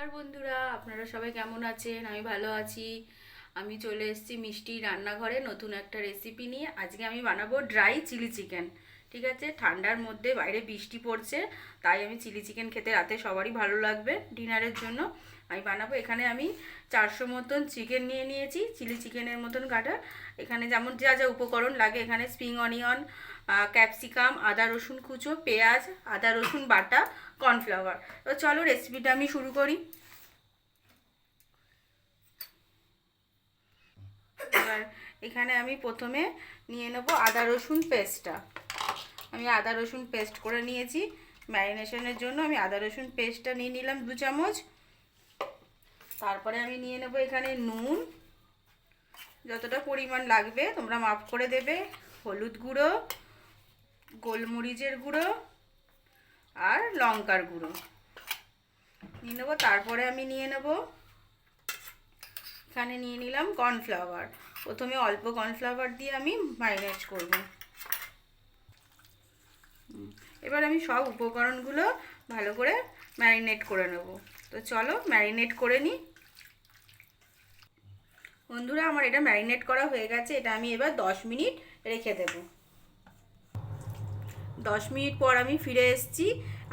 নমস্কার বন্ধুরা, আপনারা সবাই কেমন আছেন? আমি ভালো আছি। আমি চলে এসেছি মিষ্টি রান্নাঘরে নতুন একটা রেসিপি নিয়ে। আজকে আমি বানাবো ড্রাই চিলি চিকেন ঠিক আছে? ঠান্ডার মধ্যে বাইরে বৃষ্টি পড়ছে, তাই আমি চিলি চিকেন খেতে রাতে সবারই ভালো লাগবে ডিনারের জন্য। আমি বানাবো, এখানে আমি চারশো মতন চিকেন নিয়ে নিয়েছি চিলি চিকেনের মতন কাটা এখানে যেমন যা যা উপকরণ লাগে, এখানে স্প্রিং অনিয়ন ক্যাপসিকাম আদা রসুন কুচো, পেঁয়াজ, আদা রসুন বাটা কর্নফ্লাওয়ার তো চলো রেসিপিটা আমি শুরু করি। এবার এখানে আমি প্রথমে নিয়ে নেব আদা রসুন পেস্টটা আমি আদা রসুন পেস্ট করে নিয়েছি। ম্যারিনেশনের জন্য আমি আদা রসুন পেস্টটা নিয়ে নিলাম দু চামচ। তারপরে আমি নিয়ে নেব এখানে নুন। যতটা পরিমাণ লাগবে তোমরা মাপ করে দেবে। হলুদ গুঁড়ো। গোলমরিচের গুঁড়ো আর লঙ্কার গুঁড়ো। নিয়ে নেব, তারপরে আমি নিয়ে নেব, এখানে নিয়ে নিলাম কর্নফ্লাওয়ার। প্রথমে অল্প কর্নফ্লাওয়ার দিয়ে আমি ম্যারিনেট করব। এবার আমি সব উপকরণগুলো ভালো করে ম্যারিনেট করে নেব। তো চলো, ম্যারিনেট করে নিই। বন্ধুরা, আমার এটা ম্যারিনেট করা হয়ে গেছে, এটা আমি এবার দশ মিনিট রেখে দেব। দশ মিনিট পর আমি ফিরে এসেছি।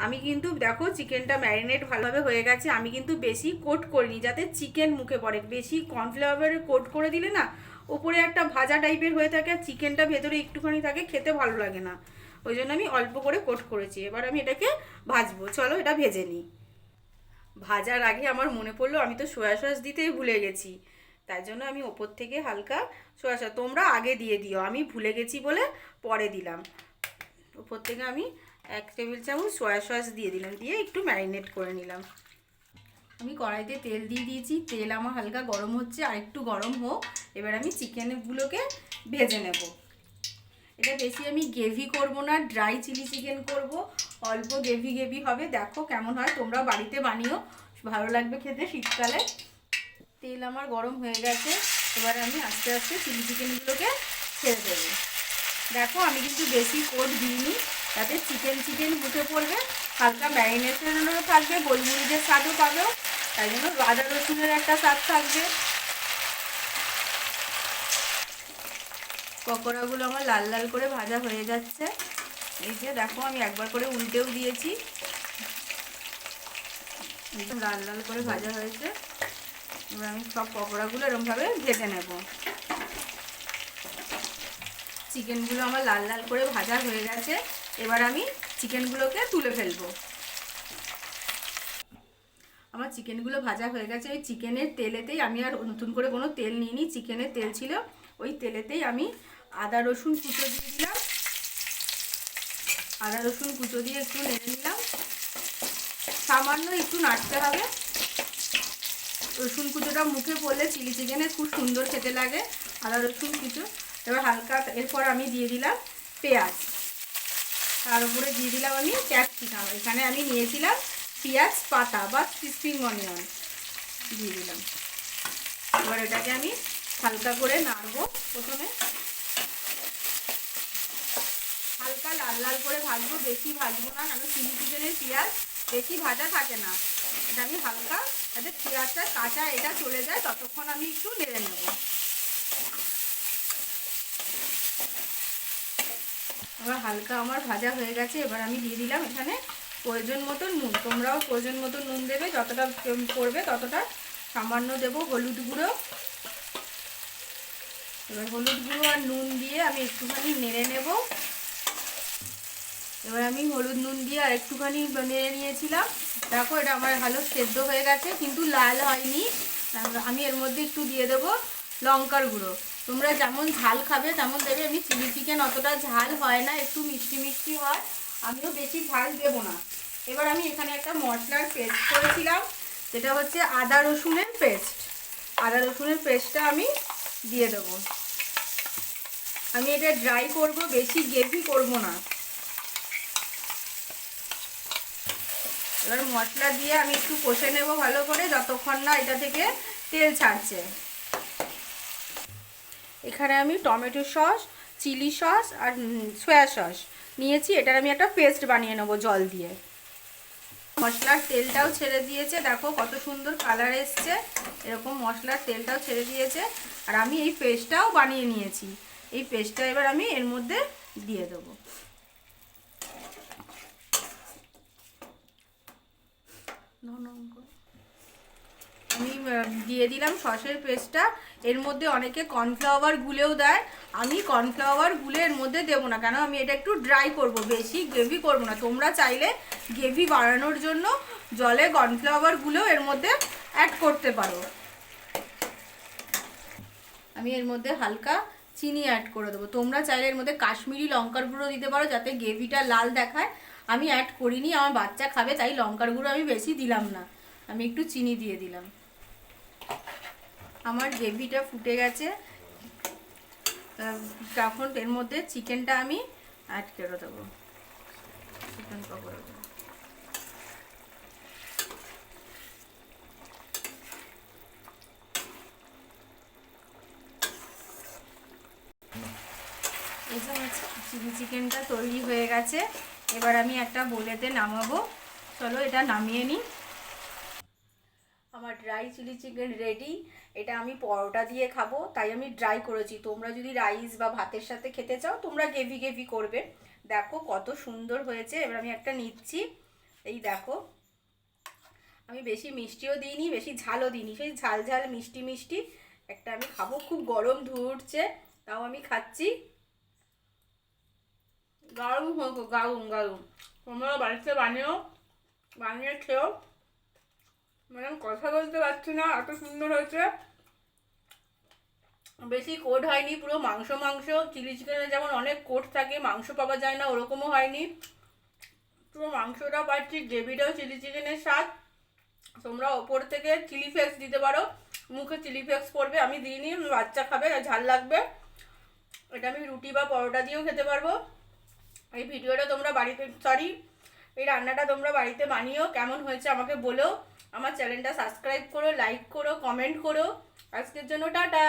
আমি কিন্তু দেখো চিকেনটা ম্যারিনেট ভালোভাবে হয়ে গেছে। আমি কিন্তু বেশি কোট করিনি, যাতে চিকেন মুখে পড়ে। বেশি কর্নফ্লাওয়ারের কোট করে দিলে না, ওপরে একটা ভাজা টাইপের হয়ে থাকে, আর চিকেনটা ভেতরে একটুখানি থাকে, খেতে ভালো লাগে না। ওই জন্য আমি অল্প করে কোট করেছি। এবার আমি এটাকে ভাজবো। চলো এটা ভেজে নিই। ভাজার আগে আমার মনে পড়ল, আমি তো সোয়া সস দিতেই ভুলে গেছি। তাই জন্য আমি ওপর থেকে হালকা সোয়া সস, তোমরা আগে দিয়ে দিও। আমি ভুলে গেছি বলে পরে দিলাম। ওপর থেকে আমি এক টেবিল চামচ সয়া সস দিয়ে দিলাম, দিয়ে একটু ম্যারিনেট করে নিলাম। আমি কড়াইতে তেল দিয়ে দিয়েছি, তেল আমার হালকা গরম হচ্ছে, আর একটু গরম হোক, এবার আমি চিকেনগুলোকে ভেজে নেব। এটা বেশি আমি গ্রেভি করব না ড্রাই চিলি চিকেন করব, অল্প গ্রেভি গ্রেভি হবে, দেখো কেমন হয় তোমরা বাড়িতে বানিও, ভালো লাগবে খেতে শীতকালে। তেল আমার গরম হয়ে গেছে, এবার আমি আস্তে আস্তে চিলি চিকেনগুলোকে ছেড়ে দেবো। দেখো, আমি কিন্তু বেশি কোট দিইনি, তাতে চিকেন চিকেন মুখে পড়বে, হালকা ম্যারিনেশনও থাকবে, গোলমরিচের স্বাদও পাবে, তাই জন্য আদা রসুনের একটা স্বাদ থাকবে। পকোড়াগুলো আমার লাল লাল করে ভাজা হয়ে যাচ্ছে। এই যে দেখো, আমি একবার করে উল্টেও দিয়েছি। লাল লাল করে ভাজা হয়েছে। এবার আমি সব পকোড়াগুলো এরকমভাবে ভেজে নেব। চিকেনগুলো আমার লাল লাল করে ভাজা হয়ে গেছে। এবার আমি চিকেনগুলোকে তুলে ফেলব। আমার চিকেনগুলো ভাজা হয়ে গেছে। ওই চিকেনের তেলেতেই আমি আর নতুন করে কোনো তেল নিইনি। চিকেনের তেল ছিল। ওই তেলেতেই আমি আদা রসুন কুচো দিয়ে দিলাম। আদা রসুন কুচো দিয়ে একটু নেড়ে নিলাম। সামান্য একটু নাড়তে হবে। রসুন কুচোটা মুখে পড়লে চিলি চিকেনে খুব সুন্দর খেতে লাগে। আদা রসুন কুচো এবার হালকা এরপর আমি দিয়ে দিলাম পেঁয়াজ। তার উপরে দিয়ে দিলাম আমি ক্যাপসিকাম। এখানে আমি নিয়েছিলাম পেঁয়াজ, পাতা বা স্প্রিং অনিয়ন দিয়ে দিলাম। এবার এটাকে আমি হালকা করে নাড়বো প্রথমে। হালকা লাল লাল করে ভাজবো, বেশি ভাজবো না কেন? চিলি চিকেনের পেঁয়াজ, বেশি ভাজা থাকে না। এটা আমি হালকা, যাতে পেঁয়াজটা কাঁচা এটা চলে যায়, ততক্ষণ আমি একটু নেড়ে নেব। এবার হালকা আমার ভাজা হয়ে গেছে, এবার আমি দিয়ে দিলাম এখানে প্রয়োজন মতো নুন। তোমরাও প্রয়োজন মতো নুন দেবে, যতটা করবে ততটা সামান্য দেব হলুদ গুঁড়ো। এবার হলুদ গুঁড়ো আর নুন দিয়ে আমি একটুখানি নেড়ে নেব। এবার আমি হলুদ নুন দিয়ে আর একটুখানি নেড়ে নিয়েছিলাম। দেখো এটা আমার ভালো সেদ্ধ হয়ে গেছে, কিন্তু লাল হয়নি। আমি এর মধ্যে একটু দিয়ে দেবো লঙ্কার গুঁড়ো। তোমরা যেমন ঝাল খাবে, তেমন দেবে। আমি চিলি চিকেন অতটা ঝাল হয় না, একটু মিষ্টি মিষ্টি হয়। আমিও বেশি ঝাল দেব না। এবার আমি এখানে একটা মশলার পেস্ট করেছিলাম, যেটা হচ্ছে আদা রসুনের পেস্ট। আদা রসুনের পেস্টটা আমি দিয়ে দেবো। আমি এটা ড্রাই করব, বেশি গ্রেভি করব না। এবার মশলা দিয়ে আমি একটু কষে নেব ভালো করে, যতক্ষণ না এটা থেকে তেল ছাড়ছে। এখানে আমি টমেটো সস, চিলি সস আর সয়া সস নিয়েছি। এটার আমি একটা পেস্ট বানিয়ে নেব জল দিয়ে। মশলার তেলটাও ছেড়ে দিয়েছে। দেখো কত সুন্দর কালার এসছে। এরকম মশলার তেলটাও ছেড়ে দিয়েছে। আর আমি এই পেস্টটাও বানিয়ে নিয়েছি। এই পেস্টটা এবার আমি এর মধ্যে দিয়ে দেবো। আমি দিয়ে দিলাম সসের পেস্টটা। এর মধ্যে অনেকে কর্নফ্লাওয়ার গুলেও দেয়। আমি কর্নফ্লাওয়ার গুলে এর মধ্যে দেবো না, কেন আমি এটা একটু ড্রাই করব বেশি, গ্রেভি করব না। তোমরা চাইলে গ্রেভি বাড়ানোর জন্য জলে কর্নফ্লাওয়ার গুলেও এর মধ্যে অ্যাড করতে পারো। আমি এর মধ্যে হালকা চিনি অ্যাড করে দেবো। তোমরা চাইলে এর মধ্যে কাশ্মীরি লঙ্কার গুঁড়ো দিতে পারো, যাতে গ্রেভিটা লাল দেখায়। আমি অ্যাড করিনি, আমার বাচ্চা খাবে, তাই লঙ্কার গুঁড়ো আমি বেশি দিলাম না। আমি একটু চিনি দিয়ে দিলাম। আমার গ্রেভিটা ফুটে গেছে। তখন এর মধ্যে চিকেনটা আমি অ্যাড করে দেবো। চিকেন পকোড়া চিলি চিকেনটা তৈরি হয়ে গেছে। এবার আমি একটা বোলেতে নামাবো। চলো এটা নামিয়ে নিই। আমার ড্রাই চিলি চিকেন রেডি এটা আমি পরোটা দিয়ে খাব, তাই আমি ড্রাই করেছি। তোমরা যদি রাইস বা ভাতের সাথে খেতে চাও, তোমরা গেভি গেভি করবে। দেখো কত সুন্দর হয়েছে, এবার আমি একটা নিচ্ছি। এই দেখো, আমি বেশি মিষ্টিও দিইনি, বেশি ঝালও দিইনি। সেই ঝাল ঝাল, মিষ্টি মিষ্টি একটা আমি খাব। খুব গরম ধুয়ে উঠছে তাও আমি খাচ্ছি। গারুম হোক গারুম গারুম তোমরা বাড়িতে বানিও, বানিয়ে খেও। আমি কথা বলতে পারছি না, এত সুন্দর হয়েছে। বেশি কোট হয়নি, পুরো মাংস মাংস, চিলি চিকেনে যেমন অনেক কোট থাকে, মাংস পাওয়া যায় না, ওরকমও হয়নি। পুরো মাংসটা পাচ্ছি, গ্রেভিটাও চিলি চিকেনের স্বাদ। তোমরা ওপর থেকে চিলি ফ্লেক্স দিতে পারো, মুখে চিলি ফ্লেক্স পড়বে, আমি দিইনি বাচ্চা খাবে ঝাল লাগবে। এটা আমি রুটি বা পরোটা দিয়েও খেতে পারব। এই ভিডিওটা তোমরা বাড়িতে সরি এই রান্নাটা তোমরা বাড়িতে বানিও কেমন হয়েছে আমাকে বলো। আমার চ্যানেলটা সাবস্ক্রাইব করো লাইক করো কমেন্ট করো। আজকের জন্য টাটা।